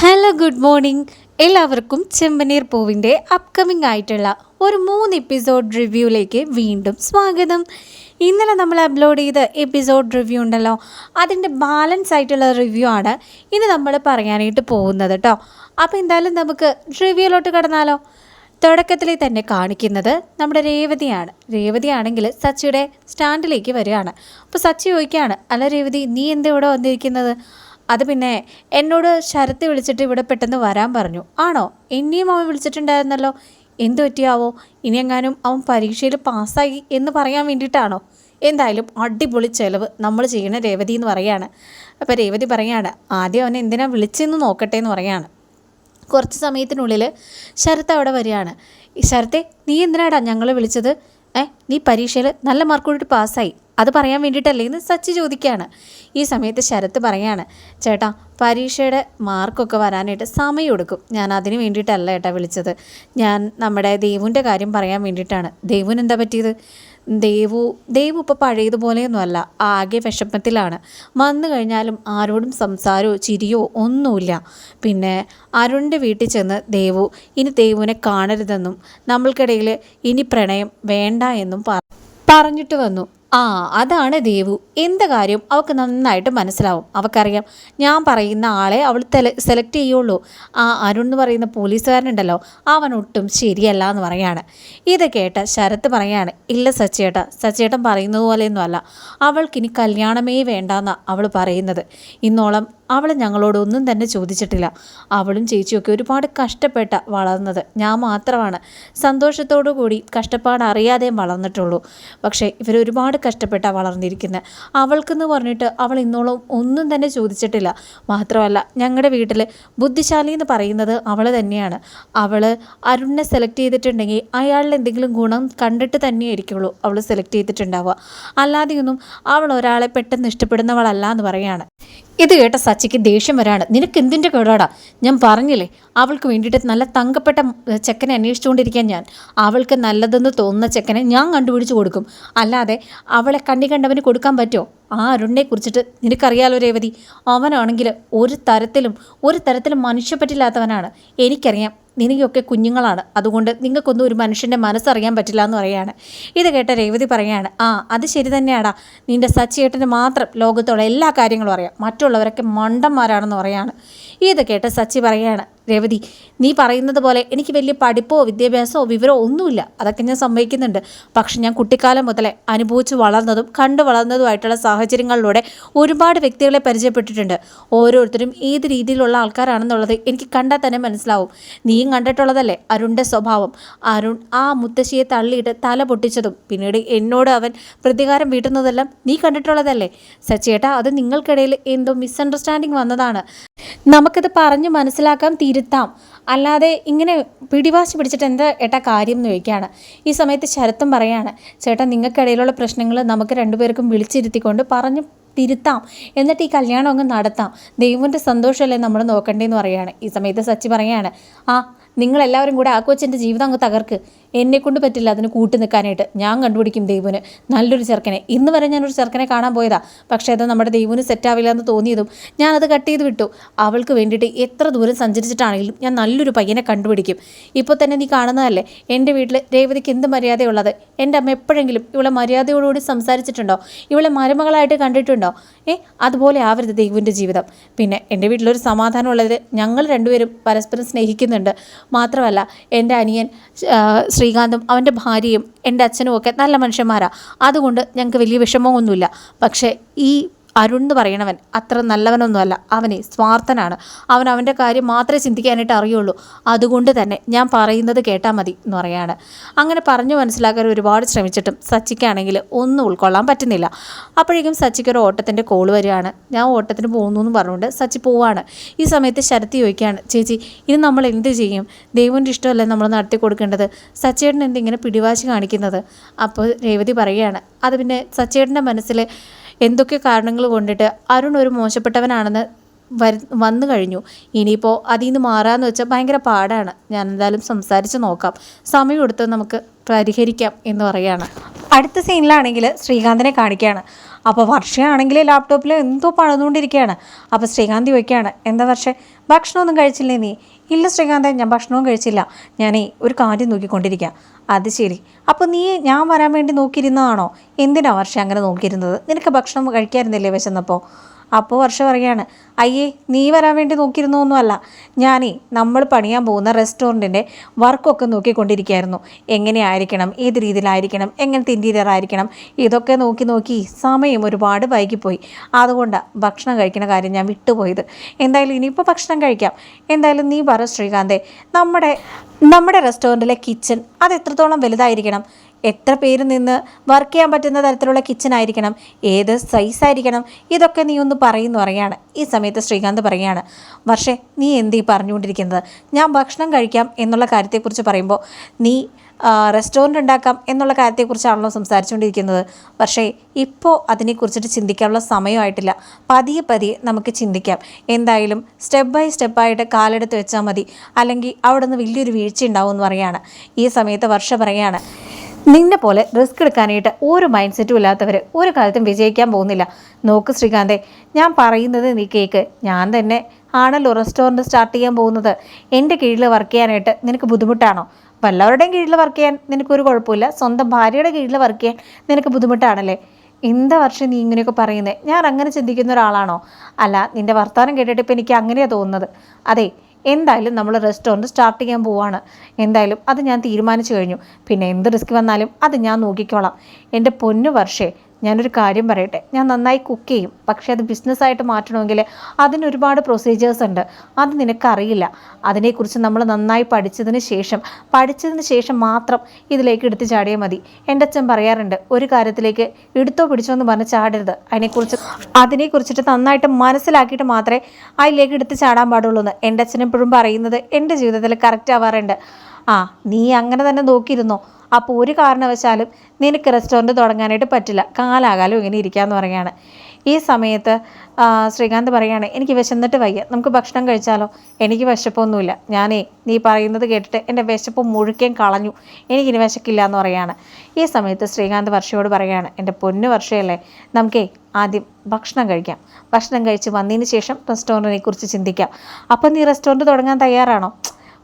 Hello good morning എല്ലാവർക്കും ചെമ്പനീർ പൂവിന്റെ upcoming ആയിട്ടുള്ള ഒരു മൂന്ന് എപ്പിസോഡ് റിവ്യൂയിലേക്ക് വീണ്ടും സ്വാഗതം. ഇന്നലെ നമ്മൾ അപ്ലോഡ് ചെയ്ത എപ്പിസോഡ് റിവ്യൂ ഉണ്ടല്ലോ അതിന്റെ ബാലൻസ് ആയിട്ടുള്ള റിവ്യൂ ആണ് ഇന്ന് നമ്മൾ പറയാനായിട്ട് പോകുന്നത് കേട്ടോ അപ്പോൾ എന്തായാലും നമുക്ക് റിവ്യൂയിലോട്ട് കടന്നാലോ. തുടക്കത്തിൽ തന്നെ കാണിക്കുന്നത് നമ്മുടെ രേവതിയാണ്. രേവതിയാണെങ്കിൽ സച്ചിയുടെ സ്റ്റാൻഡിലേക്ക് വരികയാണ്. അപ്പോൾ സച്ചി ചോദിക്കുകയാണ് അല്ല രേവതി നീ എന്താ ഇവിടെ വന്നിരിക്കുന്നത്? അത് പിന്നെ എന്നോട് ശരത്ത് വിളിച്ചിട്ട് ഇവിടെ പെട്ടെന്ന് വരാൻ പറഞ്ഞു. ആണോ? എന്നെയും അവൻ വിളിച്ചിട്ടുണ്ടായിരുന്നല്ലോ. എന്തു പറ്റിയാവോ? ഇനി എങ്ങാനും അവൻ പരീക്ഷയിൽ പാസ്സായി എന്ന് പറയാൻ വേണ്ടിയിട്ടാണോ? എന്തായാലും അടിപൊളി ചെലവ് നമ്മൾ ചെയ്യണ രേവതി എന്ന് പറയാണ്. അപ്പോൾ രേവതി പറയാണ് ആദ്യം അവനെ എന്തിനാ വിളിച്ചെന്ന് നോക്കട്ടെ എന്ന് പറയാണ്. കുറച്ച് സമയത്തിനുള്ളിൽ ശരത്ത് അവിടെ വരികയാണ്. ശരത്തെ നീ എന്തിനാടാ ഞങ്ങളെ വിളിച്ചത്? ഏ നീ പരീക്ഷയിൽ നല്ല മാർക്ക് കൂടിയിട്ട് പാസ്സായി. അത് പറയാൻ വേണ്ടിയിട്ടല്ലേ? എന്ന് സച്ചി ചോദിക്കുകയാണ്. ഈ സമയത്ത് ശരത്ത് പറയാണ് ചേട്ടാ പരീക്ഷയുടെ മാർക്കൊക്കെ വരാനായിട്ട് സമയം എടുക്കും ഞാൻ അതിന് വേണ്ടിയിട്ടല്ല ഏട്ടാ വിളിച്ചത്. ഞാൻ നമ്മുടെ ദേവുവിന്റെ കാര്യം പറയാൻ വേണ്ടിയിട്ടാണ്. ദേവുവിന് എന്താ പറ്റിയത്? ദേവു ദേവു ഇപ്പോൾ പഴയതുപോലെയൊന്നും അല്ല ആകെ വിഷമത്തിലാണ്. വന്നു കഴിഞ്ഞാലും ആരോടും സംസാരമോ ചിരിയോ ഒന്നുമില്ല. പിന്നെ അരുണിന്റെ വീട്ടിൽ ചെന്ന് ദേവു ഇനി ദേവുവിനെ കാണരുതെന്നും നമ്മൾക്കിടയിൽ ഇനി പ്രണയം വേണ്ട എന്നും പറഞ്ഞിട്ട് വന്നു. ആ അതാണ് ദേവു. എന്ത് കാര്യം? അവൾക്ക് നന്നായിട്ട് മനസ്സിലാവും. അവൾക്കറിയാം ഞാൻ പറയുന്ന ആളെ അവൾ തെല സെലക്ട് ചെയ്യുള്ളൂ. ആ അരുൺ എന്ന് പറയുന്ന പോലീസുകാരനുണ്ടല്ലോ. അവൻ ഒട്ടും ശരിയല്ല എന്ന് പറയാണ്. ഇത് കേട്ട ശരത്ത് പറയാണ് ഇല്ല സച്ചേട്ട സച്ചേട്ടൻ പറയുന്നത് പോലെയൊന്നും അല്ല. അവൾക്കിനി കല്യാണമേ വേണ്ടെന്നാണ് അവൾ പറയുന്നത്. ഇന്നോളം അവൾ ഞങ്ങളോട് ഒന്നും തന്നെ ചോദിച്ചിട്ടില്ല. അവളും ചേച്ചിയൊക്കെ ഒരുപാട് കഷ്ടപ്പെട്ട വളർന്നത് ഞാൻ മാത്രമാണ്. സന്തോഷത്തോടു കൂടി കഷ്ടപ്പാട് അറിയാതെയും വളർന്നിട്ടുള്ളൂ. പക്ഷേ ഇവർ ഒരുപാട് കഷ്ടപ്പെട്ട വളർന്നിരിക്കുന്നത് അവൾക്കെന്ന് പറഞ്ഞിട്ട് അവൾ ഇന്നോളം ഒന്നും തന്നെ ചോദിച്ചിട്ടില്ല. മാത്രമല്ല ഞങ്ങളുടെ വീട്ടിൽ ബുദ്ധിശാലി എന്ന് പറയുന്നത് അവൾ തന്നെയാണ്. അവൾ അരുണിനെ സെലക്ട് ചെയ്തിട്ടുണ്ടെങ്കിൽ അയാളിൽ എന്തെങ്കിലും ഗുണം കണ്ടിട്ട് തന്നെയായിരിക്കുള്ളൂ അവൾ സെലക്ട് ചെയ്തിട്ടുണ്ടാവുക. അല്ലാതെയൊന്നും അവൾ ഒരാളെ പെട്ടെന്ന് ഇഷ്ടപ്പെടുന്നവളല്ല എന്ന് പറയാണ്. ഇത് കേട്ട സച്ചിക്ക് ദേഷ്യം വരാണ്. നിനക്ക് എന്തിന്റെ കേടാടാ? ഞാൻ പറഞ്ഞില്ലേ അവൾക്ക് വേണ്ടിയിട്ട് നല്ല തങ്കപ്പെട്ട ചെക്കനെ അന്വേഷിച്ചുകൊണ്ടിരിക്കാൻ ഞാൻ. അവൾക്ക് നല്ലതെന്ന് തോന്നുന്ന ചെക്കനെ ഞാൻ കണ്ടുപിടിച്ച് കൊടുക്കും. അല്ലാതെ അവളെ കണ്ണി കണ്ടവന് കൊടുക്കാൻ പറ്റുമോ? ആ അരുണിനെ കുറിച്ചിട്ട് നിനക്കറിയാലോ രേവതി. അവനാണെങ്കിൽ ഒരു തരത്തിലും ഒരു തരത്തിലും മനുഷ്യപ്പറ്റില്ലാത്തവനാണ്. എനിക്കറിയാം നിനക്കൊക്കെ കുഞ്ഞുങ്ങളാണ്. അതുകൊണ്ട് നിങ്ങൾക്കൊന്നും ഒരു മനുഷ്യന്റെ മനസ്സറിയാൻ പറ്റില്ല എന്ന് പറയാണ് ഇത് കേട്ട രേവതി പറയാണ് ആ അത് ശരി തന്നെയാടാ. നിന്റെ സച്ചിയേട്ടന് മാത്രം ലോകത്തുള്ള എല്ലാ കാര്യങ്ങളും അറിയാം. മറ്റുള്ളവരൊക്കെ മണ്ടന്മാരാണെന്ന് പറയാണ് ഇത് കേട്ട സച്ചി പറയാണ് രേവതി നീ പറയുന്നത് പോലെ എനിക്ക് വലിയ പഠിപ്പോ വിദ്യാഭ്യാസമോ വിവരമോ ഒന്നുമില്ല. അതൊക്കെ ഞാൻ സമ്മതിക്കുന്നുണ്ട്. പക്ഷെ ഞാൻ കുട്ടിക്കാലം മുതലേ അനുഭവിച്ച് വളർന്നതും കണ്ടു വളർന്നതുമായിട്ടുള്ള സാഹചര്യങ്ങളിലൂടെ ഒരുപാട് വ്യക്തികളെ പരിചയപ്പെട്ടിട്ടുണ്ട്. ഓരോരുത്തരും ഏത് രീതിയിലുള്ള ആൾക്കാരാണെന്നുള്ളത് എനിക്ക് കണ്ടാൽ തന്നെ മനസ്സിലാവും. നീയും കണ്ടിട്ടുള്ളതല്ലേ? അരുണിന്റെ സ്വഭാവം. അരുൺ ആ മുത്തശ്ശിയെ തള്ളിയിട്ട് തല പൊട്ടിച്ചതും പിന്നീട് എന്നോട് അവൻ പ്രതികാരം വീട്ടുന്നതെല്ലാം നീ കണ്ടിട്ടുള്ളതല്ലേ? സച്ചേട്ടാ അത് നിങ്ങൾക്കിടയിൽ എന്തോ മിസ്അണ്ടർസ്റ്റാൻഡിങ് വന്നതാണ്. നമുക്കിത് പറഞ്ഞ് മനസ്സിലാക്കാം തിരുത്താം. അല്ലാതെ ഇങ്ങനെ പിടിവാശി പിടിച്ചിട്ട് എന്താ ഏട്ടാ കാര്യം എന്ന് ചോദിക്കുകയാണ്. ഈ സമയത്ത് ശരത്തും പറയാണ് ചേട്ടാ നിങ്ങൾക്കിടയിലുള്ള പ്രശ്നങ്ങൾ നമുക്ക് രണ്ടുപേർക്കും വിളിച്ചിരുത്തിക്കൊണ്ട് പറഞ്ഞു തിരുത്താം. എന്നിട്ട് ഈ കല്യാണം അങ്ങ് നടത്താം. ദൈവന്റെ സന്തോഷമല്ലേ നമ്മൾ നോക്കണ്ടേന്ന് പറയുകയാണ് ഈ സമയത്ത് സച്ചി പറയാണ് ആ നിങ്ങളെല്ലാവരും കൂടെ ആ കൊച്ചിന്റെ ജീവിതം അങ്ങ് തകർക്ക്. എന്നെ കൊണ്ട് പറ്റില്ല അതിന് കൂട്ടി നിൽക്കാനായിട്ട്. ഞാൻ കണ്ടുപിടിക്കും ദൈവന്. നല്ലൊരു ചെറുക്കനെ. ഇന്ന് വരെ ഞാനൊരു ചെറുക്കനെ കാണാൻ പോയതാ. പക്ഷേ അത് നമ്മുടെ ദൈവന് സെറ്റാവില്ല എന്ന് തോന്നിയതും ഞാനത് കട്ട് ചെയ്ത് വിട്ടു. അവൾക്ക് വേണ്ടിയിട്ട് എത്ര ദൂരം സഞ്ചരിച്ചിട്ടാണെങ്കിലും ഞാൻ നല്ലൊരു പയ്യനെ കണ്ടുപിടിക്കും. ഇപ്പോൾ തന്നെ നീ കാണുന്നതല്ലേ? എന്റെ വീട്ടിൽ രേവതിക്ക് എന്ത് മര്യാദയുള്ളത്? എന്റെ അമ്മ എപ്പോഴെങ്കിലും ഇവളെ മര്യാദയോടുകൂടി സംസാരിച്ചിട്ടുണ്ടോ? ഇവളെ മരുമകളായിട്ട് കണ്ടിട്ടുണ്ടോ? ഏ അതുപോലെ ആവരുത് ദൈവന്റെ ജീവിതം. പിന്നെ എന്റെ വീട്ടിലൊരു സമാധാനമുള്ളത് ഞങ്ങൾ രണ്ടുപേരും പരസ്പരം സ്നേഹിക്കുന്നുണ്ട്. മാത്രമല്ല എന്റെ അനിയൻ ശ്രീകാന്തും അവന്റെ ഭാര്യയും എന്റെ അച്ഛനും ഒക്കെ നല്ല മനുഷ്യന്മാരാണ് അതുകൊണ്ട് ഞങ്ങൾക്ക് വലിയ വിഷമമൊന്നുമില്ല. പക്ഷേ ഈ അരുൺ എന്ന് പറയണവൻ അത്ര നല്ലവനൊന്നുമല്ല. അവനെ സ്വാർത്ഥനാണ്. അവൻ അവന്റെ കാര്യം മാത്രമേ ചിന്തിക്കാനായിട്ട് അറിയുള്ളൂ. അതുകൊണ്ട് തന്നെ ഞാൻ പറയുന്നത് കേട്ടാൽ മതി എന്ന് പറയാണ്. അങ്ങനെ പറഞ്ഞു മനസ്സിലാക്കാൻ ഒരുപാട് ശ്രമിച്ചിട്ടും സച്ചിക്കാണെങ്കിൽ ഒന്നും ഉൾക്കൊള്ളാൻ പറ്റുന്നില്ല. അപ്പോഴേക്കും സച്ചിക്ക് ഒരു ഓട്ടത്തിന്റെ കോൾ വരികയാണ്. ഞാൻ ഓട്ടത്തിന് പോകുന്നു എന്ന് പറഞ്ഞുകൊണ്ട് സച്ചി പോവാണ്. ഈ സമയത്ത് ശരത്തി ചോദിക്കുകയാണ് ചേച്ചി ഇനി നമ്മൾ എന്ത് ചെയ്യും? ദൈവന്റെ ഇഷ്ടമല്ല നമ്മൾ നടത്തി കൊടുക്കേണ്ടത്? സച്ചേട്ടൻ എന്തിങ്ങനെ പിടിവാശി കാണിക്കുന്നത്? അപ്പോൾ രേവതി പറയുകയാണ്. അത് പിന്നെ സച്ചേട്ടന്റെ മനസ്സിൽ എന്തൊക്കെ കാരണങ്ങൾ കൊണ്ടിട്ട് അരുൺ ഒരു മോശപ്പെട്ടവനാണെന്ന് വരു വന്നു കഴിഞ്ഞു. ഇനിയിപ്പോൾ അതിൽ നിന്ന് മാറാമെന്ന് വെച്ചാൽ ഭയങ്കര പാടാണ്. ഞാൻ എന്തായാലും സംസാരിച്ച് നോക്കാം. സമയം എടുത്ത് നമുക്ക് പരിഹരിക്കാം എന്ന് പറയാണ്. അടുത്ത സീനിലാണെങ്കിൽ ശ്രീകാന്തിനെ കാണിക്കുകയാണ് അപ്പോൾ വർഷയാണെങ്കിൽ ലാപ്ടോപ്പിൽ എന്തോ പണിതുകൊണ്ടിരിക്കുകയാണ് അപ്പോൾ ശ്രീകാന്തി ചോദിക്കുകയാണ് എന്താ വർഷേ? ഭക്ഷണമൊന്നും കഴിച്ചില്ലേ നീ? ഇല്ല ശ്രീകാന്തെ ഞാൻ ഭക്ഷണവും കഴിച്ചില്ല. ഞാനേ ഒരു കാര്യം നോക്കിക്കൊണ്ടിരിക്കുക അത് ശരി. അപ്പോൾ നീ ഞാൻ വരാൻ വേണ്ടി നോക്കിയിരുന്നതാണോ? എന്തിനാ വർഷം അങ്ങനെ നോക്കിയിരുന്നത്? നിനക്ക് ഭക്ഷണം കഴിക്കാറുന്നില്ലേ വിശന്നപ്പോൾ അപ്പോൾ വർഷ പറയാണ് അയ്യേ നീ വരാൻ വേണ്ടി നോക്കിയിരുന്നൊന്നുമല്ല. ഞാനേ നമ്മൾ പണിയാൻ പോകുന്ന റെസ്റ്റോറന്റിന്റെ വർക്കൊക്കെ നോക്കിക്കൊണ്ടിരിക്കുകയായിരുന്നു. എങ്ങനെയായിരിക്കണം ഏത് രീതിയിലായിരിക്കണം? എങ്ങനത്തെ ഇന്റീരിയർ ആയിരിക്കണം? ഇതൊക്കെ നോക്കി നോക്കി സമയം ഒരുപാട് വൈകിപ്പോയി. അതുകൊണ്ട് ഭക്ഷണം കഴിക്കുന്ന കാര്യം ഞാൻ വിട്ടുപോയത്. എന്തായാലും ഇനിയിപ്പോൾ ഭക്ഷണം കഴിക്കാം. എന്തായാലും നീ പറ ശ്രീകാന്തേ നമ്മുടെ നമ്മുടെ റെസ്റ്റോറന്റിലെ കിച്ചൺ അത് എത്രത്തോളം വലുതായിരിക്കണം? എത്ര പേര് നിന്ന് വർക്ക് ചെയ്യാൻ പറ്റുന്ന തരത്തിലുള്ള കിച്ചൺ ആയിരിക്കണം ഏത് സൈസ് ആയിരിക്കണം ഇതൊക്കെ നീ ഒന്ന് പറയുന്നു പറയാണ്. ഈ സമയത്ത് ശ്രീകാന്ത് പറയുകയാണ് പക്ഷേ നീ എന്തീ പറഞ്ഞുകൊണ്ടിരിക്കുന്നത്? ഞാൻ ഭക്ഷണം കഴിക്കാം എന്നുള്ള കാര്യത്തെക്കുറിച്ച് പറയുമ്പോൾ നീ റെസ്റ്റോറന്റ് ഉണ്ടാക്കാം എന്നുള്ള കാര്യത്തെക്കുറിച്ചാണല്ലോ സംസാരിച്ചുകൊണ്ടിരിക്കുന്നത്. പക്ഷേ ഇപ്പോൾ അതിനെക്കുറിച്ചിട്ട് ചിന്തിക്കാനുള്ള സമയമായിട്ടില്ല. പതിയെ പതിയെ നമുക്ക് ചിന്തിക്കാം. എന്തായാലും സ്റ്റെപ്പ് ബൈ സ്റ്റെപ്പായിട്ട് കാലെടുത്ത് വെച്ചാൽ മതി. അല്ലെങ്കിൽ അവിടെ നിന്ന് വലിയൊരു വീഴ്ച ഉണ്ടാവും എന്ന് പറയാണ്. ഈ സമയത്ത് വർഷ പറയാണ് നിന്നെ പോലെ റിസ്ക് എടുക്കാനായിട്ട് ഒരു മൈൻഡ് സെറ്റും ഇല്ലാത്തവർ ഒരു കാലത്തും വിജയിക്കാൻ പോകുന്നില്ല. നോക്ക് ശ്രീകാന്തേ ഞാൻ പറയുന്നത് നീ കേക്ക്. ഞാൻ തന്നെ ആണല്ലോ റെസ്റ്റോറന്റ് സ്റ്റാർട്ട് ചെയ്യാൻ പോകുന്നത്. എന്റെ കീഴിൽ വർക്ക് ചെയ്യാനായിട്ട് നിനക്ക് ബുദ്ധിമുട്ടാണോ? വല്ലവരുടെയും കീഴിൽ വർക്ക് ചെയ്യാൻ നിനക്കൊരു കുഴപ്പമില്ല. സ്വന്തം ഭാര്യയുടെ കീഴിൽ വർക്ക് ചെയ്യാൻ നിനക്ക് ബുദ്ധിമുട്ടാണല്ലേ? എന്താ വർഷം നീ ഇങ്ങനെയൊക്കെ പറയുന്നത് ഞാൻ അങ്ങനെ ചിന്തിക്കുന്ന ഒരാളാണോ? അല്ല നിന്റെ വർത്തമാനം കേട്ടിട്ട് ഇപ്പം എനിക്ക് അങ്ങനെയാണ് തോന്നുന്നത്. അതെ എന്തായാലും നമ്മൾ റെസ്റ്റോറന്റ് സ്റ്റാർട്ട് ചെയ്യാൻ പോവാണ്. എന്തായാലും അത് ഞാൻ തീരുമാനിച്ചു കഴിഞ്ഞു. പിന്നെ എന്ത് റിസ്ക് വന്നാലും അത് ഞാൻ നോക്കിക്കോളാം. എന്റെ പൊന്നു വർഷേ ഞാനൊരു കാര്യം പറയട്ടെ. ഞാൻ നന്നായി കുക്ക് ചെയ്യും. പക്ഷെ അത് ബിസിനസ്സായിട്ട് മാറ്റണമെങ്കിൽ അതിനൊരുപാട് പ്രൊസീജിയേഴ്സ് ഉണ്ട്. അത് നിനക്കറിയില്ല. അതിനെക്കുറിച്ച് നമ്മൾ നന്നായി പഠിച്ചതിന് ശേഷം പഠിച്ചതിന് ശേഷം മാത്രം ഇതിലേക്ക് എടുത്ത് ചാടിയാൽ മതി. എന്റെ അച്ഛൻ പറയാറുണ്ട് ഒരു കാര്യത്തിലേക്ക് എടുത്തോ പിടിച്ചോ എന്ന് പറഞ്ഞ് ചാടരുത്. അതിനെക്കുറിച്ച് അതിനെക്കുറിച്ചിട്ട് നന്നായിട്ട് മനസ്സിലാക്കിയിട്ട് മാത്രമേ അതിലേക്ക് എടുത്ത് ചാടാൻ പാടുള്ളൂ എന്ന് എന്റെ അച്ഛനെപ്പോഴും പറയുന്നത് എന്റെ ജീവിതത്തിൽ കറക്റ്റ് ആവാറുണ്ട്. ആ നീ അങ്ങനെ തന്നെ നോക്കിയിരുന്നോ? അപ്പോൾ ഒരു കാരണവശാലും നിനക്ക് റെസ്റ്റോറന്റ് തുടങ്ങാനായിട്ട് പറ്റില്ല. കാലാകാലം ഇങ്ങനെ ഇരിക്കാമെന്ന് പറയുകയാണ്. ഈ സമയത്ത് ശ്രീകാന്ത് പറയുകയാണ് എനിക്ക് വിശന്നിട്ട് വയ്യ. നമുക്ക് ഭക്ഷണം കഴിച്ചാലോ? എനിക്ക് വിശപ്പൊന്നുമില്ല. ഞാനേ നീ പറയുന്നത് കേട്ടിട്ട് എന്റെ വിശപ്പ് മുഴുക്കേം കളഞ്ഞു. എനിക്കിനി വിശക്കില്ല എന്ന് പറയാണ് ഈ സമയത്ത് ശ്രീകാന്ത് വർഷയോട് പറയുകയാണ് എന്റെ പൊന്നു വർഷയല്ലേ നമുക്കേ ആദ്യം ഭക്ഷണം കഴിക്കാം. ഭക്ഷണം കഴിച്ച് വന്നതിന് ശേഷം റെസ്റ്റോറന്റിനെ കുറിച്ച് ചിന്തിക്കാം. അപ്പം നീ റെസ്റ്റോറന്റ് തുടങ്ങാൻ തയ്യാറാണോ?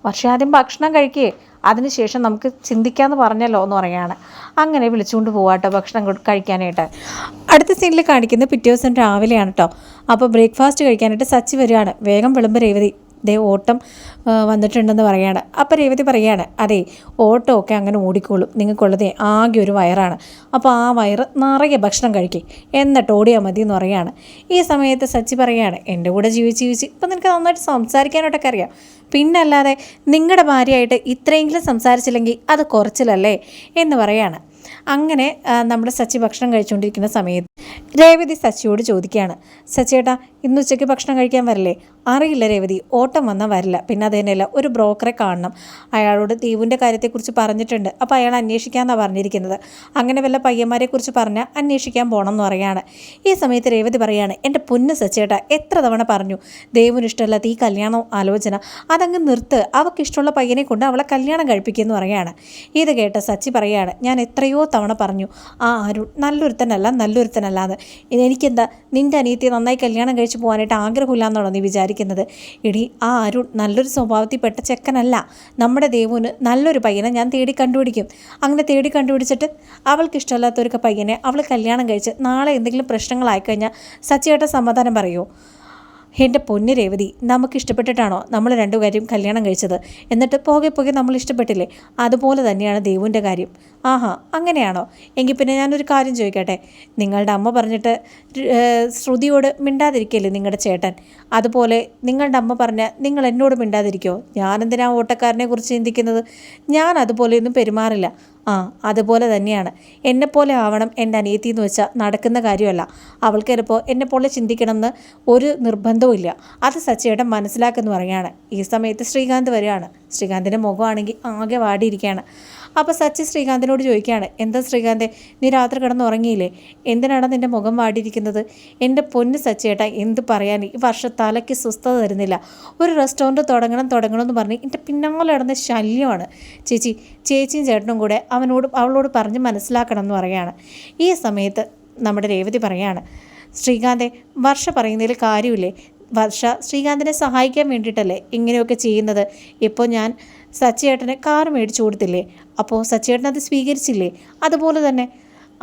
പക്ഷേ ആദ്യം ഭക്ഷണം കഴിക്കേ. അതിനുശേഷം നമുക്ക് ചിന്തിക്കാമെന്ന് പറഞ്ഞല്ലോ എന്ന് പറയാണ്. അങ്ങനെ വിളിച്ചുകൊണ്ട് പോവാട്ടോ ഭക്ഷണം കഴിക്കാനായിട്ട്. അടുത്ത സീനിൽ കാണിക്കുന്നത് പിറ്റേ ദിവസം രാവിലെയാണ് കേട്ടോ അപ്പോൾ ബ്രേക്ക്ഫാസ്റ്റ് കഴിക്കാനായിട്ട് സച്ചി വരികയാണ്. വേഗം വിളമ്പ് രേവതി. ദേ ഓട്ടം വന്നിട്ടുണ്ടെന്ന് പറയാണ്. അപ്പോൾ രേവതി പറയാണ് അതെ ഓട്ടമൊക്കെ അങ്ങനെ ഓടിക്കോളും. നിങ്ങൾക്കുള്ളത് ആകെ ഒരു വയറാണ്. അപ്പോൾ ആ വയറ് നിറയെ ഭക്ഷണം കഴിക്കേ. എന്നിട്ട് ഓടിയാൽ മതി എന്ന് പറയാണ്. ഈ സമയത്ത് സച്ചി പറയാണ് എന്റെ കൂടെ ജീവിച്ച് ജീവിച്ച് ഇപ്പം നിനക്ക് നന്നായിട്ട് സംസാരിക്കാനായിട്ടൊക്കെ അറിയാം. പിന്നല്ലാതെ നിങ്ങളുടെ ഭാര്യയായിട്ട് ഇത്രയെങ്കിലും സംസാരിച്ചില്ലെങ്കിൽ അത് കുറച്ചിലല്ലേ? എന്ന് പറയാണ്. അങ്ങനെ നമ്മുടെ സച്ചി ഭക്ഷണം കഴിച്ചുകൊണ്ടിരിക്കുന്ന സമയത്ത് രേവതി സച്ചിയോട് ചോദിക്കുകയാണ് സച്ചിയേട്ടാ ഇന്ന് ഉച്ചയ്ക്ക് ഭക്ഷണം കഴിക്കാൻ വരില്ലേ? അറിയില്ല രേവതി ഓട്ടം വന്നാൽ വരില്ല. പിന്നെ അത് തന്നെയല്ല ഒരു ബ്രോക്കറെ കാണണം. അയാളോട് ദീപുവിന്റെ കാര്യത്തെക്കുറിച്ച് പറഞ്ഞിട്ടുണ്ട്. അപ്പോൾ അയാൾ അന്വേഷിക്കാമെന്നാണ് പറഞ്ഞിരിക്കുന്നത്. അങ്ങനെ വല്ല പയ്യന്മാരെക്കുറിച്ച് പറഞ്ഞാൽ അന്വേഷിക്കാൻ പോകണം എന്ന് പറയാണ് ഈ സമയത്ത് രേവതി പറയാണ് എന്റെ പൊന്ന് സച്ചേട്ട എത്ര തവണ പറഞ്ഞു? ദേവിന് ഇഷ്ടമല്ലാത്ത ഈ കല്യാണം ആലോചന. അതങ്ങ് നിർത്ത്. അവൾക്ക് ഇഷ്ടമുള്ള പയ്യനെ കൊണ്ട് അവളെ കല്യാണം കഴിപ്പിക്കുമെന്ന് പറയാണ് ഇത് കേട്ട സച്ചി പറയാണ് ഞാൻ എത്രയോ തവണ പറഞ്ഞു. ആ അരുൺ നല്ലൊരുത്തനല്ല നല്ലൊരുത്തനല്ല എന്ന് എനിക്കെന്താ നിന്റെ അനിയത്തിയെ നന്നായി കല്യാണം കഴിച്ച് പോകാനായിട്ട് ആഗ്രഹമില്ല നീ വിചാരിക്കുന്നത്? ഇടി ആ അരുൺ നല്ലൊരു സ്വഭാവത്തിൽപ്പെട്ട ചെക്കനല്ല. നമ്മുടെ ദേവുവിന് നല്ലൊരു പയ്യനെ ഞാൻ തേടി കണ്ടുപിടിക്കും. അങ്ങനെ തേടി കണ്ടുപിടിച്ചിട്ട് അവൾക്ക് ഇഷ്ടമല്ലാത്തൊരു പയ്യനെ അവൾ കല്യാണം കഴിച്ച് നാളെ എന്തെങ്കിലും പ്രശ്നങ്ങളായി കഴിഞ്ഞാൽ സച്ചിയേട്ട സമാധാനം പറയുമോ എന്റെ പൊന്നു രേവതി നമുക്ക് ഇഷ്ടപ്പെട്ടിട്ടാണോ നമ്മൾ രണ്ടുപേരും കല്യാണം കഴിച്ചത്? എന്നിട്ട് പോകെ പോകെ നമ്മൾ ഇഷ്ടപ്പെട്ടില്ലേ? അതുപോലെ തന്നെയാണ് ദേവുവിന്റെ കാര്യം. ആഹാ അങ്ങനെയാണോ? എങ്കിൽ പിന്നെ ഞാനൊരു കാര്യം ചോദിക്കട്ടെ? നിങ്ങളുടെ അമ്മ പറഞ്ഞിട്ട് ശ്രുതിയോട് മിണ്ടാതിരിക്കല്ലേ നിങ്ങളുടെ ചേട്ടൻ? അതുപോലെ നിങ്ങളുടെ അമ്മ പറഞ്ഞ നിങ്ങൾ എന്നോട് മിണ്ടാതിരിക്കോ? ഞാനെന്തിനാ ഓട്ടക്കാരനെ കുറിച്ച് ചിന്തിക്കുന്നത്? ഞാൻ അതുപോലെയൊന്നും പെരുമാറില്ല. ആ അതുപോലെ തന്നെയാണ്. എന്നെപ്പോലെ ആവണം എന്റെ അനിയത്തി എന്ന് വെച്ചാൽ നടക്കുന്ന കാര്യമല്ല. അവൾക്ക് ചിലപ്പോൾ എന്നെപ്പോലെ ചിന്തിക്കണമെന്ന് ഒരു നിർബന്ധവും ഇല്ല. അത് സച്ചിയുടെ മനസ്സിലാക്കുന്നു പറയുകയാണ്. ഈ സമയത്ത് ശ്രീകാന്ത് വരികയാണ്. ശ്രീകാന്തിന്റെ മുഖമാണെങ്കിൽ ആകെ വാടിയിരിക്കുകയാണ്. അപ്പോൾ സച്ചി ശ്രീകാന്തിനോട് ചോദിക്കുകയാണ് എന്താ ശ്രീകാന്തെ നീ രാത്രി കിടന്ന് ഉറങ്ങിയില്ലേ എന്തിനാണ് നിന്റെ മുഖം വാടിയിരിക്കുന്നത്? എന്റെ പൊന്ന് സച്ചിയേട്ടാ എന്ത് പറയാൻ ഈ വർഷം തലയ്ക്ക് സ്വസ്ഥത തരുന്നില്ല. ഒരു റെസ്റ്റോറന്റ് തുടങ്ങണം തുടങ്ങണം എന്ന് പറഞ്ഞ് എന്റെ പിന്നാലെ ശല്യമാണ്. ചേച്ചി ചേച്ചിയും ചേട്ടനും കൂടെ അവനോട് അവളോട് പറഞ്ഞ് മനസ്സിലാക്കണം എന്ന് പറയുകയാണ്. ഈ സമയത്ത് നമ്മുടെ രേവതി പറയാണ് ശ്രീകാന്തെ വർഷ പറയുന്നതിൽ കാര്യമില്ലേ? വർഷ ശ്രീകാന്തിനെ സഹായിക്കാൻ വേണ്ടിയിട്ടല്ലേ ഇങ്ങനെയൊക്കെ ചെയ്യുന്നത്? ഇപ്പോൾ ഞാൻ സച്ചിയേട്ടന് കാർ മേടിച്ചു കൊടുത്തില്ലേ? അപ്പോൾ സച്ചിയേട്ടൻ അത് സ്വീകരിച്ചില്ലേ? അതുപോലെ തന്നെ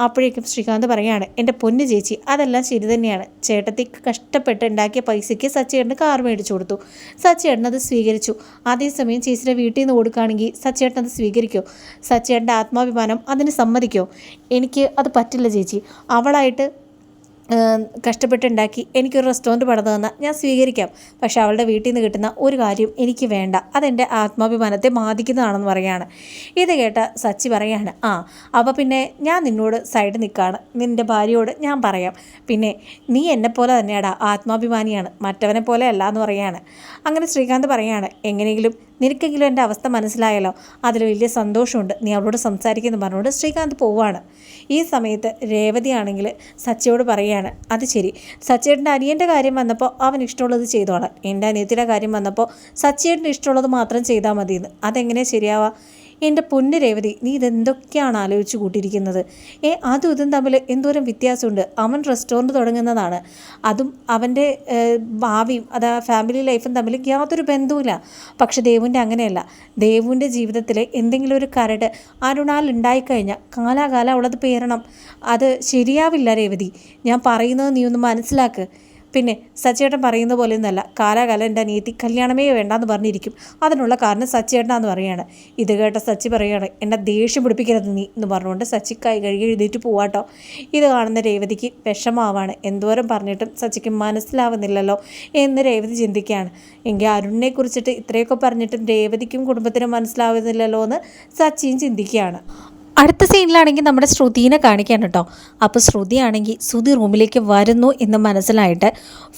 അപ്പോഴേക്കും ശ്രീകാന്ത് പറയാണ് എന്റെ പൊന്ന് ചേച്ചി അതെല്ലാം ശരി തന്നെയാണ്. ചേട്ടത്തി കഷ്ടപ്പെട്ട് ഉണ്ടാക്കിയ പൈസയ്ക്ക് സച്ചേട്ടന് കാർ മേടിച്ചു കൊടുത്തു. സച്ചേട്ടൻ അത് സ്വീകരിച്ചു. അതേസമയം ചേച്ചിയുടെ വീട്ടിൽ നിന്ന് കൊടുക്കുകയാണെങ്കിൽ സച്ചേട്ടൻ അത് സ്വീകരിക്കോ? സച്ചേട്ടന്റെ ആത്മാഭിമാനം അതിന് സമ്മതിക്കോ? എനിക്ക് അത് പറ്റില്ല ചേച്ചി. അവളായിട്ട് കഷ്ടപ്പെട്ടുണ്ടാക്കി എനിക്കൊരു റെസ്റ്റോറന്റ് പണിത് തന്നാൽ ഞാൻ സ്വീകരിക്കാം. പക്ഷേ അവളുടെ വീട്ടിൽ നിന്ന് കിട്ടുന്ന ഒരു കാര്യം എനിക്ക് വേണ്ട. അതെന്റെ ആത്മാഭിമാനത്തെ ബാധിക്കുന്നതാണെന്ന് പറയാണ് ഇത് കേട്ട സച്ചി പറയാണ് ആ അപ്പോൾ പിന്നെ ഞാൻ നിന്നോട് സൈഡ് നിൽക്കുകയാണ് നിന്റെ ഭാര്യയോട് ഞാൻ പറയാം. പിന്നെ നീ എന്നെപ്പോലെ തന്നെയാടാ ആത്മാഭിമാനിയാണ്. മറ്റവനെ പോലെ അല്ല എന്ന് പറയാണ് അങ്ങനെ ശ്രീകാന്ത് പറയാണ് എങ്ങനെയെങ്കിലും നിനക്കെങ്കിലും എന്റെ അവസ്ഥ മനസ്സിലായല്ലോ? അതിൽ വലിയ സന്തോഷമുണ്ട്. നീ അവളോട് സംസാരിക്കുന്നു പറഞ്ഞുകൊണ്ട് ശ്രീകാന്ത് പോവാണ്. ഈ സമയത്ത് രേവതിയാണെങ്കിൽ സച്ചയോട് പറയുകയാണ് അത് ശരി. സച്ചേട്ടന്റെ അനിയന്റെ കാര്യം വന്നപ്പോൾ അവൻ ഇഷ്ടമുള്ളത് ചെയ്തോളാം. എന്റെ അനിയത്തിയുടെ കാര്യം വന്നപ്പോൾ സച്ചിയേട്ടന് ഇഷ്ടമുള്ളത് മാത്രം ചെയ്താൽ മതിയെന്ന്. അതെങ്ങനെ ശരിയാവാം എന്റെ പൊന്ന് രേവതി നീ ഇതെന്തൊക്കെയാണ് ആലോചിച്ച് കൂട്ടിയിരിക്കുന്നത്? ഏ അതും ഇതും തമ്മിൽ എന്തോരം വ്യത്യാസമുണ്ട്? അവൻ റെസ്റ്റോറന്റ് തുടങ്ങുന്നതാണ്. അതും അവന്റെ ഭാവിയും അത് ഫാമിലി ലൈഫും തമ്മിൽ യാതൊരു ബന്ധവുമില്ല. പക്ഷെ ദേവുന്റെ അങ്ങനെയല്ല. ദേവുന്റെ ജീവിതത്തിലെ എന്തെങ്കിലും ഒരു കരട് അരുണാൽ ഉണ്ടായിക്കഴിഞ്ഞാൽ കാലാകാലം അവളത് പേരണം. അത് ശരിയാവില്ല രേവതി. ഞാൻ പറയുന്നത് നീ ഒന്ന് മനസ്സിലാക്ക്. പിന്നെ സച്ചേട്ടൻ പറയുന്ന പോലെ ഒന്നല്ല കാലാകാലം എന്റെ അനിയത്തി കല്യാണമേ വേണ്ടാന്ന് പറഞ്ഞിരിക്കും. അതിനുള്ള കാരണം സച്ചേട്ടനാന്ന് പറയാണ് ഇത് കേട്ട സച്ചി പറയാണ് എന്നെ ദേഷ്യം പിടിപ്പിക്കരുത് നീ എന്ന് പറഞ്ഞുകൊണ്ട് സച്ചി കൈ കഴുകി എഴുതിയിട്ട് പോവാട്ടോ ഇത് കാണുന്ന രേവതിക്ക് വിഷമാവാണ് എന്തോരം പറഞ്ഞിട്ടും സച്ചിക്ക് മനസ്സിലാവുന്നില്ലല്ലോ എന്ന് രേവതി ചിന്തിക്കുകയാണ്. എങ്കിൽ അരുണിനെ കുറിച്ചിട്ട് ഇത്രയൊക്കെ പറഞ്ഞിട്ടും രേവതിക്കും കുടുംബത്തിനും മനസ്സിലാവുന്നില്ലല്ലോ എന്ന് സച്ചിയും ചിന്തിക്കുകയാണ്. അടുത്ത സീനിലാണെങ്കിൽ നമ്മുടെ ശ്രുതിനെ കാണിക്കാൻ കേട്ടോ. അപ്പോൾ ശ്രുതിയാണെങ്കിൽ ശ്രുതി റൂമിലേക്ക് വരുന്നു എന്ന് മനസ്സിലായിട്ട്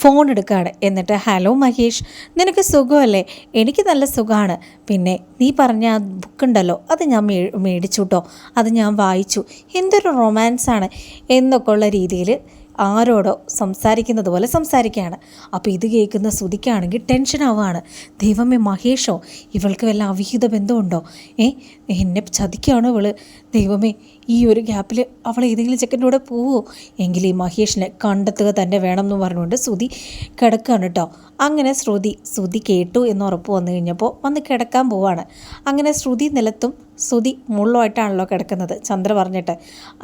ഫോൺ എടുക്കുകയാണ്. എന്നിട്ട് ഹലോ മഹേഷ്. നിനക്ക് സുഖമല്ലേ? എനിക്ക് നല്ല സുഖമാണ്. പിന്നെ നീ പറഞ്ഞ ആ ബുക്ക് ഉണ്ടല്ലോ അത് ഞാൻ മേടിച്ചു കേട്ടോ. അത് ഞാൻ വായിച്ചു. എന്തൊരു റൊമാൻസാണ് എന്നൊക്കെ ഉള്ള രീതിയിൽ ആരോടോ സംസാരിക്കുന്നത് പോലെ സംസാരിക്കുകയാണ്. അപ്പോൾ ഇത് കേൾക്കുന്ന ശ്രുതിക്കാണെങ്കിൽ ടെൻഷൻ ആവുകയാണ് ദൈവമേ മഹേഷോ ഇവൾക്ക് വല്ല അവിഹിത ബന്ധമുണ്ടോ? ഏ എന്നെ ചതിക്കുകയാണോ ഇവൾ? ദൈവമേ ഈ ഒരു ഗ്യാപ്പിൽ അവൾ ഏതെങ്കിലും ചെക്കന്റെ കൂടെ പോവോ? എങ്കിൽ ഈ മഹേഷിനെ കണ്ടെത്തുക തന്നെ വേണം എന്ന് പറഞ്ഞുകൊണ്ട് ശ്രുതി കിടക്കുകയാണ് കേട്ടോ. അങ്ങനെ ശ്രുതി ശ്രുതി കേട്ടു എന്ന് ഉറപ്പ് വന്നു കഴിഞ്ഞപ്പോൾ വന്ന് കിടക്കാൻ പോവാണ്. അങ്ങനെ ശ്രുതി നിലത്തും ശ്രുതി മുള്ളമായിട്ടാണല്ലോ കിടക്കുന്നത്. ചന്ദ്ര പറഞ്ഞിട്ട്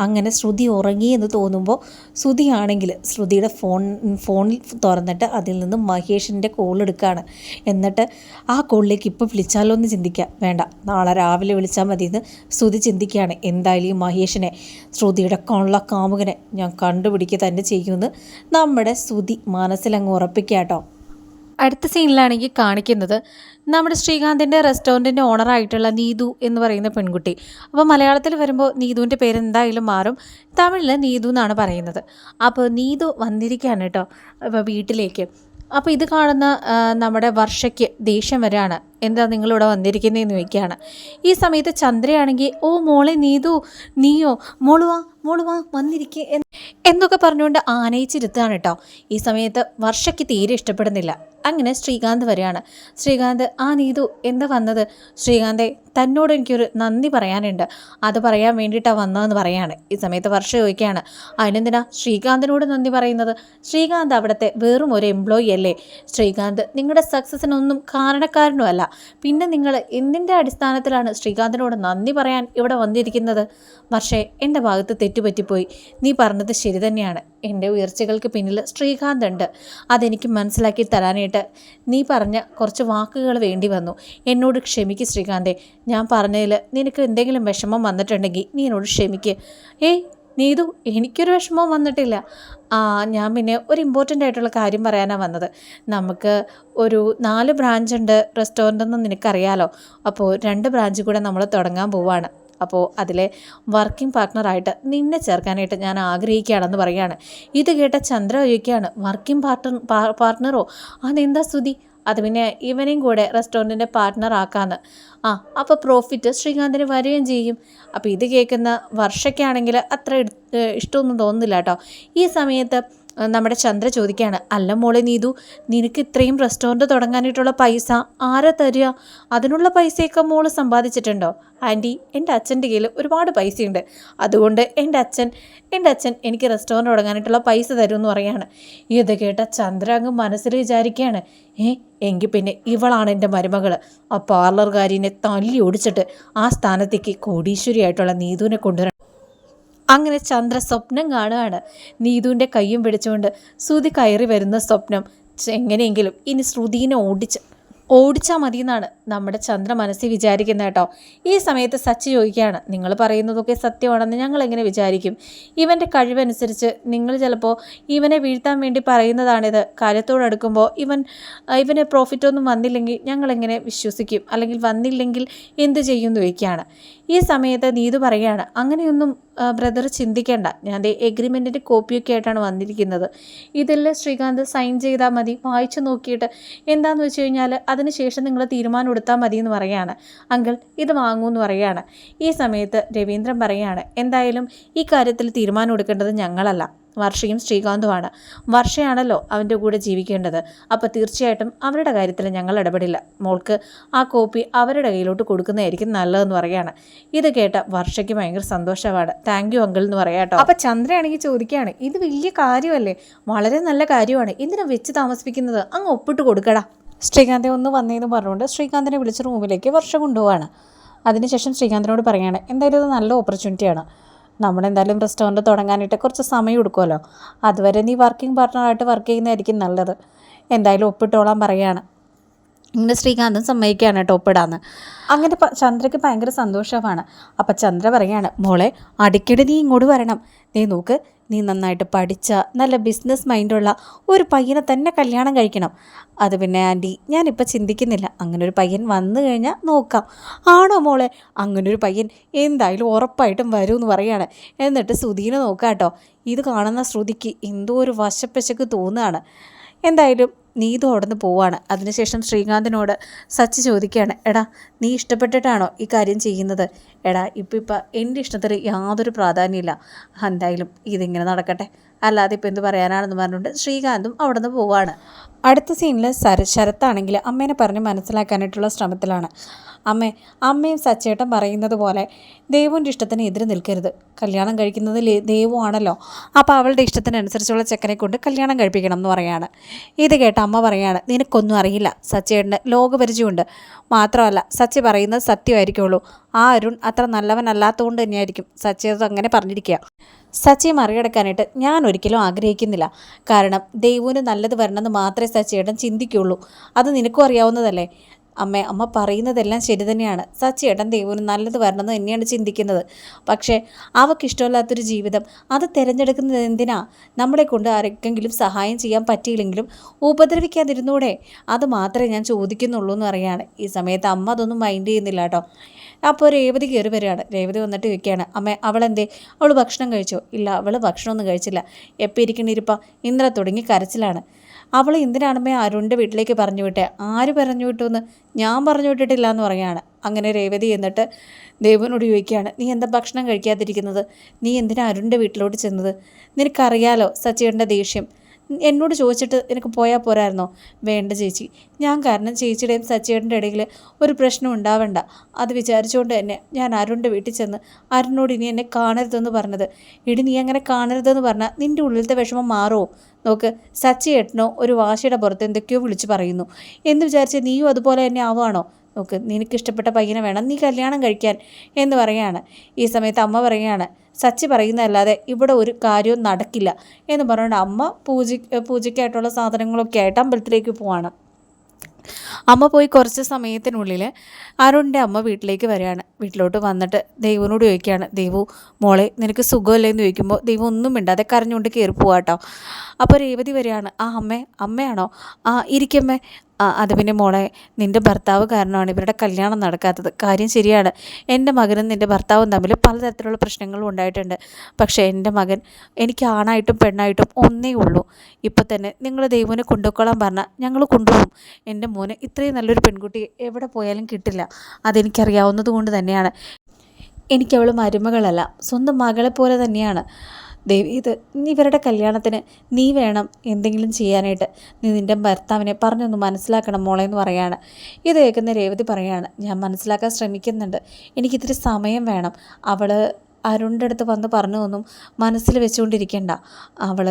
അങ്ങനെ ശ്രുതി ഉറങ്ങി എന്ന് തോന്നുമ്പോൾ ശ്രുതിയാണെങ്കിൽ ശ്രുതിയുടെ ഫോൺ ഫോണിൽ തുറന്നിട്ട് അതിൽ നിന്ന് മഹേഷിന്റെ കോൾ എടുക്കുകയാണ്. എന്നിട്ട് ആ കോളിലേക്ക് ഇപ്പോൾ വിളിച്ചാലോ എന്ന് ചിന്തിക്കുക. വേണ്ട നാളെ രാവിലെ വിളിച്ചാൽ മതി എന്ന് ശ്രുതി ചിന്തിക്കുകയാണ്. എന്തായാലും ഈ മഹേഷിനെ ശ്രുതിയുടെ കൊള്ള കാമുകനെ ഞാൻ കണ്ടുപിടിക്കുക തന്നെ ചെയ്യുമെന്ന് നമ്മുടെ ശ്രുതി മനസ്സിലങ്ങ് ഉറപ്പിക്കുക കേട്ടോ. അടുത്ത സീനിലാണെങ്കിൽ കാണിക്കുന്നത് നമ്മുടെ ശ്രീകാന്തിന്റെ റെസ്റ്റോറന്റിന്റെ ഓണറായിട്ടുള്ള നീതു എന്ന് പറയുന്ന പെൺകുട്ടി. അപ്പോൾ മലയാളത്തിൽ വരുമ്പോൾ നീതുവിന്റെ പേര് എന്തായാലും മാറും. തമിഴിൽ നീതു എന്നാണ് പറയുന്നത്. അപ്പോൾ നീതു വന്നിരിക്കുകയാണ് കേട്ടോ അപ്പോൾ വീട്ടിലേക്ക്. അപ്പോൾ ഇത് കാണുന്ന നമ്മുടെ വർഷയ്ക്ക് ദേഷ്യം വരാണ്. എന്താ നിങ്ങളിവിടെ വന്നിരിക്കുന്നതെന്ന് ചോദിക്കുകയാണ്. ഈ സമയത്ത് ചന്ദ്രയാണെങ്കിൽ ഓ മോളെ നീതു നീയോ? മോളുവാ മോളുവാ വന്നിരിക്കേ എന്നൊക്കെ പറഞ്ഞുകൊണ്ട് ആനയിച്ചിരുത്താണ് കേട്ടോ. ഈ സമയത്ത് വർഷയ്ക്ക് തീരെ ഇഷ്ടപ്പെടുന്നില്ല. അങ്ങനെ ശ്രീകാന്ത് വരികയാണ്. ശ്രീകാന്ത് ആ നീതു എന്താ വന്നത്? ശ്രീകാന്തെ തന്നോട് എനിക്കൊരു നന്ദി പറയാനുണ്ട്. അത് പറയാൻ വേണ്ടിയിട്ടാണ് വന്നതെന്ന് പറയാണ്. ഈ സമയത്ത് വർഷ ചോദിക്കുകയാണ് അതിനെന്തിനാ ശ്രീകാന്തിനോട് നന്ദി പറയുന്നത്? ശ്രീകാന്ത് അവിടുത്തെ വെറും ഒരു എംപ്ലോയി അല്ലേ? ശ്രീകാന്ത് നിങ്ങളുടെ സക്സസിനൊന്നും കാരണക്കാരനുമല്ല. പിന്നെ നിങ്ങൾ എന്തിന്റെ അടിസ്ഥാനത്തിലാണ് ശ്രീകാന്തിനോട് നന്ദി പറയാൻ ഇവിടെ വന്നിരിക്കുന്നത്? പക്ഷേ എന്റെ ഭാഗത്ത് തെറ്റുപറ്റിപ്പോയി. നീ പറഞ്ഞത് ശരി തന്നെയാണ്. എന്റെ ഉയർച്ചകൾക്ക് പിന്നിൽ ശ്രീകാന്ത് ഉണ്ട് അതെനിക്ക് മനസ്സിലാക്കി തരാനായിട്ട് നീ പറഞ്ഞ കുറച്ച് വാക്കുകൾ വേണ്ടി വന്നു. എന്നോട് ക്ഷമിക്ക് ശ്രീകാന്തെ. ഞാൻ പറഞ്ഞതിൽ നിനക്ക് എന്തെങ്കിലും വിഷമം വന്നിട്ടുണ്ടെങ്കിൽ നീ എന്നോട് ക്ഷമിക്ക്. ഏയ് നീതു എനിക്കൊരു വിഷമവും വന്നിട്ടില്ല. ആ ഞാൻ പിന്നെ ഒരു ഇമ്പോർട്ടന്റ് ആയിട്ടുള്ള കാര്യം പറയാനാണ് വന്നത്. നമുക്ക് ഒരു നാല് ബ്രാഞ്ച് ഉണ്ട് റെസ്റ്റോറന്റ് എന്ന് നിനക്കറിയാലോ. അപ്പോൾ രണ്ട് ബ്രാഞ്ച് കൂടെ നമ്മൾ തുടങ്ങാൻ പോവാണ്. അപ്പോൾ അതിലെ വർക്കിംഗ് പാർട്ട്ണറായിട്ട് നിന്നെ ചേർക്കാനായിട്ട് ഞാൻ ആഗ്രഹിക്കുകയാണെന്ന് പറയുകയാണ്. ഇത് കേട്ട ചന്ദ്ര ചോദിക്കുകയാണ് വർക്കിംഗ് പാർട്ട്ണർ പാർട്ട്ണറോ അതെന്താ സ്തുതി? അത് പിന്നെ ഇവനെയും കൂടെ റെസ്റ്റോറന്റിന്റെ പാർട്ട്ണർ ആക്കാമെന്ന് ആ അപ്പോൾ പ്രോഫിറ്റ് ശ്രീകാന്തിന് വരികയും ചെയ്യും. അപ്പോൾ ഇത് കേൾക്കുന്ന വർഷയ്ക്കാണെങ്കിൽ അത്ര ഇഷ്ടമൊന്നും തോന്നുന്നില്ല കേട്ടോ. ഈ സമയത്ത് നമ്മുടെ ചന്ദ്ര ചോദിക്കുകയാണ് അല്ല മോളെ നീതു നിനക്ക് ഇത്രയും റെസ്റ്റോറന്റ് തുടങ്ങാനായിട്ടുള്ള പൈസ ആരാ തരിക? അതിനുള്ള പൈസയൊക്കെ മോൾ സമ്പാദിച്ചിട്ടുണ്ടോ? ആന്റി എന്റെ അച്ഛന്റെ കയ്യിൽ ഒരുപാട് പൈസയുണ്ട്. അതുകൊണ്ട് എന്റെ അച്ഛൻ എന്റെ അച്ഛൻ എനിക്ക് റെസ്റ്റോറന്റ് തുടങ്ങാനായിട്ടുള്ള പൈസ തരുമെന്ന് പറയാണ് ഇത് കേട്ട ചന്ദ്ര അങ്ങ് മനസ്സിൽ വിചാരിക്കുകയാണ് ഏ എങ്കിൽ പിന്നെ ഇവളാണ് എന്റെ മരുമകൾ. ആ പാർലർകാരിനെ തല്ലി ഓടിച്ചിട്ട് ആ സ്ഥാനത്തേക്ക് കോടീശ്വരിയായിട്ടുള്ള നീതുവിനെ കൊണ്ടുവരണം അങ്ങനെ ചന്ദ്ര സ്വപ്നം കാണുകയാണ്. നീതുവിന്റെ കയ്യും പിടിച്ചുകൊണ്ട് ശ്രുതി കയറി വരുന്ന സ്വപ്നം. എങ്ങനെയെങ്കിലും ഇനി ശ്രുതിനെ ഓടിച്ച് ഓടിച്ചാൽ മതി എന്നാണ് നമ്മുടെ ചന്ദ്ര മനസ്സിൽ വിചാരിക്കുന്നത് കേട്ടോ ഈ സമയത്ത് സച്ചി ചോദിക്കുകയാണ് നിങ്ങൾ പറയുന്നതൊക്കെ സത്യമാണെന്ന് ഞങ്ങൾ എങ്ങനെ വിചാരിക്കും? ഇവന്റെ കഴിവനുസരിച്ച് നിങ്ങൾ ചിലപ്പോൾ ഇവനെ വീഴ്ത്താൻ വേണ്ടി പറയുന്നതാണിത്. കാര്യത്തോടടുക്കുമ്പോൾ ഇവൻ ഇവന് പ്രോഫിറ്റൊന്നും വന്നില്ലെങ്കിൽ ഞങ്ങൾ എങ്ങനെ വിശ്വസിക്കും? അല്ലെങ്കിൽ വന്നില്ലെങ്കിൽ എന്ത് ചെയ്യും എന്ന് ചോദിക്കുകയാണ്. ഈ സമയത്ത് നീതു പറയുകയാണ് അങ്ങനെയൊന്നും ബ്രദർ ചിന്തിക്കേണ്ട. ഞാൻ എഗ്രിമെന്റിന്റെ കോപ്പിയൊക്കെ ആയിട്ടാണ് വന്നിരിക്കുന്നത്. ഇതിൽ ശ്രീകാന്ത് സൈൻ ചെയ്താൽ മതി. വായിച്ചു നോക്കിയിട്ട് എന്താണെന്ന് വെച്ച് കഴിഞ്ഞാൽ അതിനുശേഷം നിങ്ങൾ തീരുമാനം എടുത്താൽ മതി എന്ന് പറയാണ്. അങ്കിൾ ഇത് വാങ്ങൂ എന്ന് പറയാണ്. ഈ സമയത്ത് രവീന്ദ്രൻ പറയാണ് എന്തായാലും ഈ കാര്യത്തിൽ തീരുമാനം എടുക്കേണ്ടത് ഞങ്ങളല്ല. വർഷയും ശ്രീകാന്തുമാണ്. വർഷയാണല്ലോ അവന്റെ കൂടെ ജീവിക്കേണ്ടത്. അപ്പോൾ തീർച്ചയായിട്ടും അവരുടെ കാര്യത്തിൽ ഞങ്ങൾ ഇടപെടില്ല. മോൾക്ക് ആ കോപ്പി അവരുടെ കയ്യിലോട്ട് കൊടുക്കുന്നതായിരിക്കും നല്ലതെന്ന് പറയാണ്. ഇത് കേട്ട വർഷയ്ക്ക് ഭയങ്കര സന്തോഷമാണ്. താങ്ക് യു അങ്കിൾ എന്ന് പറയാട്ടോ അപ്പോൾ ചന്ദ്രയാണെങ്കിൽ ചോദിക്കുകയാണ് ഇത് വലിയ കാര്യമല്ലേ? വളരെ നല്ല കാര്യമാണ്. എന്തിനാ വെച്ച് താമസിപ്പിക്കുന്നത്? അങ്ങ് ഒപ്പിട്ട് കൊടുക്കടാ. ശ്രീകാന്തെ ഒന്ന് വന്നേന്ന് പറഞ്ഞുകൊണ്ട് ശ്രീകാന്തിനെ വിളിച്ച് റൂമിലേക്ക് വർഷം കൊണ്ടുപോവാണ്. അതിനുശേഷം ശ്രീകാന്തിനോട് പറയുകയാണ് എന്തായാലും ഇത് നല്ല ഓപ്പർച്യൂണിറ്റിയാണ്. നമ്മളെന്തായാലും റെസ്റ്റോറന്റ് തുടങ്ങാനായിട്ട് കുറച്ച് സമയം എടുക്കുമല്ലോ. അതുവരെ നീ വർക്കിംഗ് പാർട്ട്ണറായിട്ട് വർക്ക് ചെയ്യുന്നതായിരിക്കും നല്ലത്. എന്തായാലും ഒപ്പിട്ടോളാൻ പറയുകയാണ് ഇങ്ങനെ ശ്രീകാന്തും സമ്മതിക്കുകയാണ് കേട്ടോ ഒപ്പിടാന്ന്. അങ്ങനെ ചന്ദ്രയ്ക്ക് ഭയങ്കര സന്തോഷമാണ്. അപ്പം ചന്ദ്ര പറയാണ് മോളെ അടിക്കടി നീ ഇങ്ങോട്ട് വരണം. നീ നോക്ക് നീ നന്നായിട്ട് പഠിച്ച നല്ല ബിസിനസ് മൈൻഡുള്ള ഒരു പയ്യനെ തന്നെ കല്യാണം കഴിക്കണം. അത് പിന്നെ ആന്റി ഞാനിപ്പോൾ ചിന്തിക്കുന്നില്ല. അങ്ങനെ ഒരു പയ്യൻ വന്നു കഴിഞ്ഞാൽ നോക്കാം. ആണോ മോളെ? അങ്ങനെ ഒരു പയ്യൻ എന്തായാലും ഉറപ്പായിട്ടും വരുമെന്ന് പറയാണ്. എന്നിട്ട് ശ്രുതിനെ നോക്കാം കേട്ടോ ഇത് കാണുന്ന ശ്രുതിക്ക് എന്തോ ഒരു വശപ്പശക്ക് തോന്നുകയാണ്. എന്തായാലും നീതു അവിടുന്ന് പോവാണ്. അതിനുശേഷം ശ്രീകാന്തിനോട് സച്ചി ചോദിക്കുകയാണ് എടാ നീ ഇഷ്ടപ്പെട്ടിട്ടാണോ ഈ കാര്യം ചെയ്യുന്നത്? എടാ ഇപ്പം ഇപ്പം എന്റെ ഇഷ്ടത്തിന് യാതൊരു പ്രാധാന്യമില്ല. എന്തായാലും ഇതിങ്ങനെ നടക്കട്ടെ. അല്ലാതെ ഇപ്പം എന്ത് പറയാനാണെന്ന് പറഞ്ഞുകൊണ്ട് ശ്രീകാന്തും അവിടുന്ന് പോവാണ്. അടുത്ത സീനിൽ സര ശരത്താണെങ്കിൽ അമ്മേനെ പറഞ്ഞ് മനസ്സിലാക്കാനായിട്ടുള്ള ശ്രമത്തിലാണ്. അമ്മേ അമ്മയും സച്ചേട്ടൻ പറയുന്നത് പോലെ ദൈവന്റെ ഇഷ്ടത്തിന് എതിര് നിൽക്കരുത്. കല്യാണം കഴിക്കുന്നത് ദൈവമാണല്ലോ. അപ്പോൾ അവളുടെ ഇഷ്ടത്തിനനുസരിച്ചുള്ള ചെക്കനെ കൊണ്ട് കല്യാണം കഴിപ്പിക്കണം എന്ന് പറയാണ്. ഇത് കേട്ട അമ്മ പറയാണ് നിനക്കൊന്നും അറിയില്ല. സച്ചേട്ടന് ലോകപരിചയമുണ്ട്. മാത്രമല്ല സച്ചി പറയുന്നത് സത്യമായിരിക്കുള്ളൂ. ആ അരുൺ അത്ര നല്ലവനല്ലാത്തതുകൊണ്ട് തന്നെയായിരിക്കും. സച്ചേത് അങ്ങനെ പറഞ്ഞിരിക്കുക. സച്ചിയെ മറികടക്കാനായിട്ട് ഞാൻ ഒരിക്കലും ആഗ്രഹിക്കുന്നില്ല. കാരണം ദൈവന് നല്ലത് വരണമെന്ന് മാത്രമേ സച്ചിയേട്ടൻ ചിന്തിക്കുള്ളൂ അത് നിനക്കും അറിയാവുന്നതല്ലേ? അമ്മ അമ്മ പറയുന്നതെല്ലാം ശരി തന്നെയാണ്. സച്ചിയേട്ടൻ ദൈവന് നല്ലത് വരണമെന്ന് തന്നെയാണ് ചിന്തിക്കുന്നത്. പക്ഷേ അവക്കിഷ്ടമില്ലാത്തൊരു ജീവിതം അത് തിരഞ്ഞെടുക്കുന്നത് എന്തിനാ? നമ്മളെ കൊണ്ട് ആർക്കെങ്കിലും സഹായം ചെയ്യാൻ പറ്റിയില്ലെങ്കിലും ഉപദ്രവിക്കാതിരുന്നൂടെ? അത് മാത്രമേ ഞാൻ ചോദിക്കുന്നുള്ളൂ എന്ന് പറയാണ് ഈ സമയത്ത് അമ്മ അതൊന്നും മൈൻഡ് ചെയ്യുന്നില്ല കേട്ടോ. അപ്പോൾ രേവതി കയറി വരികയാണ്. രേവതി വന്നിട്ട് ചോദിക്കുകയാണ് അമ്മ അവളെന്തേ? അവൾ ഭക്ഷണം കഴിച്ചോ? ഇല്ല അവൾ ഭക്ഷണമൊന്നും കഴിച്ചില്ല. എപ്പോൾ ഇരിക്കണിരിപ്പ ഇന്നലെ തുടങ്ങി കരച്ചിലാണ്. അവൾ എന്തിനാണമ്മേ അരുണിന്റെ വീട്ടിലേക്ക് പറഞ്ഞു വിട്ടേ? ആര് പറഞ്ഞു വിട്ടു എന്ന് ഞാൻ പറഞ്ഞു വിട്ടിട്ടില്ല എന്ന് പറയാണ് അങ്ങനെ രേവതി എന്നിട്ട് ദേവനോട് ചോദിക്കുകയാണ് നീ എന്താ ഭക്ഷണം കഴിക്കാതിരിക്കുന്നത്? നീ എന്തിനാ അരുണിന്റെ വീട്ടിലോട്ട് ചെന്നത്? നിനക്കറിയാലോ സച്ചിയുടെ ദേഷ്യം. എന്നോട് ചോദിച്ചിട്ട് എനിക്ക് പോയാൽ പോരായിരുന്നോ? വേണ്ട ചേച്ചി. ഞാൻ കാരണം ചേച്ചിയുടെയും സച്ചിയേട്ടന്റെ ഇടയിൽ ഒരു പ്രശ്നം ഉണ്ടാവണ്ട. അത് വിചാരിച്ചുകൊണ്ട് തന്നെ ഞാൻ അരുണിന്റെ വീട്ടിൽ ചെന്ന് അരുണിനോട് ഇനി എന്നെ കാണരുതെന്ന് പറഞ്ഞത്. ഇടി നീ അങ്ങനെ കാണരുതെന്ന് പറഞ്ഞാൽ നിന്റെ ഉള്ളിലത്തെ വിഷമം മാറുമോ നോക്ക് സച്ചിയേട്ടനോ ഒരു വാശിയുടെ പുറത്ത് എന്തൊക്കെയോ വിളിച്ച് പറയുന്നു. എന്ന് വിചാരിച്ച് നീയും അതുപോലെ തന്നെ ആവുകയാണോ? നോക്ക് നിനക്ക് ഇഷ്ടപ്പെട്ട പയ്യനെ വേണം നീ കല്യാണം കഴിക്കാൻ എന്ന് പറയുകയാണ്. ഈ സമയത്ത് അമ്മ പറയുകയാണ് സച്ചി പറയുന്നതല്ലാതെ ഇവിടെ ഒരു കാര്യവും നടക്കില്ല എന്ന് പറഞ്ഞുകൊണ്ട് അമ്മ പൂജ പൂജയ്ക്കായിട്ടുള്ള സാധനങ്ങളൊക്കെ ആയിട്ട് അമ്പലത്തിലേക്ക് പോവാണ്. അമ്മ പോയി കുറച്ച് സമയത്തിനുള്ളിൽ അരുണിന്റെ അമ്മ വീട്ടിലേക്ക് വരികയാണ്. വീട്ടിലോട്ട് വന്നിട്ട് ദൈവനോട് ചോദിക്കുകയാണ് ദൈവു മോളെ നിനക്ക് സുഖമല്ലേ? എന്ന് ചോദിക്കുമ്പോൾ ദൈവം ഒന്നും മിണ്ടാതെ കരഞ്ഞുകൊണ്ട് കയറി പോവാട്ടോ അപ്പോൾ രേവതി വരികയാണ് ആ അമ്മേ അമ്മയാണോ? ആ ഇരിക്കമ്മേ. അത് പിന്നെ മോളെ നിന്റെ ഭർത്താവ് കാരണമാണ് ഇവരുടെ കല്യാണം നടക്കാത്തത്. കാര്യം ശരിയാണ്. എന്റെ മകനും നിന്റെ ഭർത്താവും തമ്മിൽ പലതരത്തിലുള്ള പ്രശ്നങ്ങളും ഉണ്ടായിട്ടുണ്ട്. പക്ഷേ എന്റെ മകൻ എനിക്ക് ആണായിട്ടും പെണ്ണായിട്ടും ഒന്നേ ഉള്ളൂ. ഇപ്പം തന്നെ നിങ്ങൾ ദൈവനെ കൊണ്ടുപോയിക്കോളാൻ പറഞ്ഞാൽ ഞങ്ങൾ കൊണ്ടുപോകും. എന്റെ മോന് ഇത്രയും നല്ലൊരു പെൺകുട്ടി എവിടെ പോയാലും കിട്ടില്ല. അതെനിക്കറിയാവുന്നത് കൊണ്ട് തന്നെയാണ്. എനിക്കവൾ മരുമകളല്ല. സ്വന്തം മകളെ പോലെ തന്നെയാണ്. ദേവി ഇത് ഇവരുടെ കല്യാണത്തിന് നീ വേണം എന്തെങ്കിലും ചെയ്യാനായിട്ട്. നീ നിന്റെ ഭർത്താവിനെ പറഞ്ഞൊന്ന് മനസ്സിലാക്കണം മോളെ എന്ന് പറയാണ്. ഇത് കേൾക്കുന്ന രേവതി പറയാണ് ഞാൻ മനസ്സിലാക്കാൻ ശ്രമിക്കുന്നുണ്ട്. എനിക്കിത്തിരി സമയം വേണം. അവൾ അരുണിന്റെ അടുത്ത് വന്ന് പറഞ്ഞതൊന്നും മനസ്സിൽ വെച്ചുകൊണ്ടിരിക്കേണ്ട. അവൾ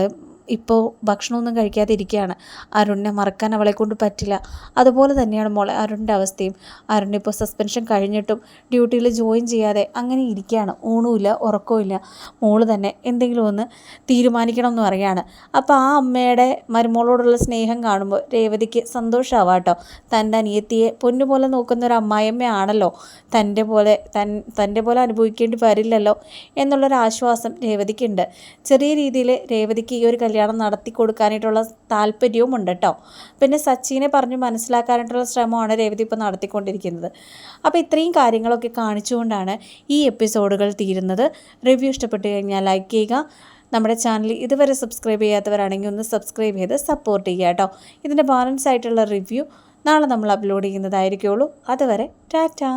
ഇപ്പോൾ ഭക്ഷണമൊന്നും കഴിക്കാതെ ഇരിക്കുകയാണ് അരുണിനെ മറക്കാൻ അവളെ കൊണ്ട് പറ്റില്ല. അതുപോലെ തന്നെയാണ് മോളെ അരുണിന്റെ അവസ്ഥയും. അരുൺ ഇപ്പോൾ സസ്പെൻഷൻ കഴിഞ്ഞിട്ടും ഡ്യൂട്ടിയിൽ ജോയിൻ ചെയ്യാതെ അങ്ങനെ ഇരിക്കുകയാണ് ഊണുമില്ല ഉറക്കവുമില്ല. മോൾ തന്നെ എന്തെങ്കിലും ഒന്ന് തീരുമാനിക്കണം എന്ന് പറയാണ് അപ്പോൾ ആ അമ്മയുടെ മരുമോളോടുള്ള സ്നേഹം കാണുമ്പോൾ രേവതിക്ക് സന്തോഷമാവാട്ടോ തന്റെ അനിയത്തിയെ പൊന്നുപോലെ നോക്കുന്ന ഒരു അമ്മായിയമ്മയാണല്ലോ. തന്റെ പോലെ തൻ തന്റെ പോലെ അനുഭവിക്കേണ്ടി വരില്ലല്ലോ എന്നുള്ളൊരാശ്വാസം രേവതിക്കുണ്ട്. ചെറിയ രീതിയിൽ രേവതിക്ക് ഈ ഒരു കല്യാണം നടത്തി കൊടുക്കാനായിട്ടുള്ള താല്പര്യവും ഉണ്ട് കേട്ടോ. പിന്നെ സച്ചിനെ പറഞ്ഞു മനസ്സിലാക്കാനായിട്ടുള്ള ശ്രമമാണ് രേവതി ഇപ്പോൾ നടത്തിക്കൊണ്ടിരിക്കുന്നത്. അപ്പോൾ ഇത്രയും കാര്യങ്ങളൊക്കെ കാണിച്ചുകൊണ്ടാണ് ഈ എപ്പിസോഡുകൾ തീരുന്നത്. റിവ്യൂ ഇഷ്ടപ്പെട്ടു കഴിഞ്ഞാൽ ലൈക്ക് ചെയ്യുക. നമ്മുടെ ചാനൽ ഇതുവരെ സബ്സ്ക്രൈബ് ചെയ്യാത്തവരാണെങ്കിൽ ഒന്ന് സബ്സ്ക്രൈബ് ചെയ്ത് സപ്പോർട്ട് ചെയ്യുക കേട്ടോ. ഇതിന്റെ ബാലൻസ് ആയിട്ടുള്ള റിവ്യൂ നാളെ നമ്മൾ അപ്ലോഡ് ചെയ്യുന്നതായിരിക്കുള്ളൂ. അതുവരെ ടാറ്റാ.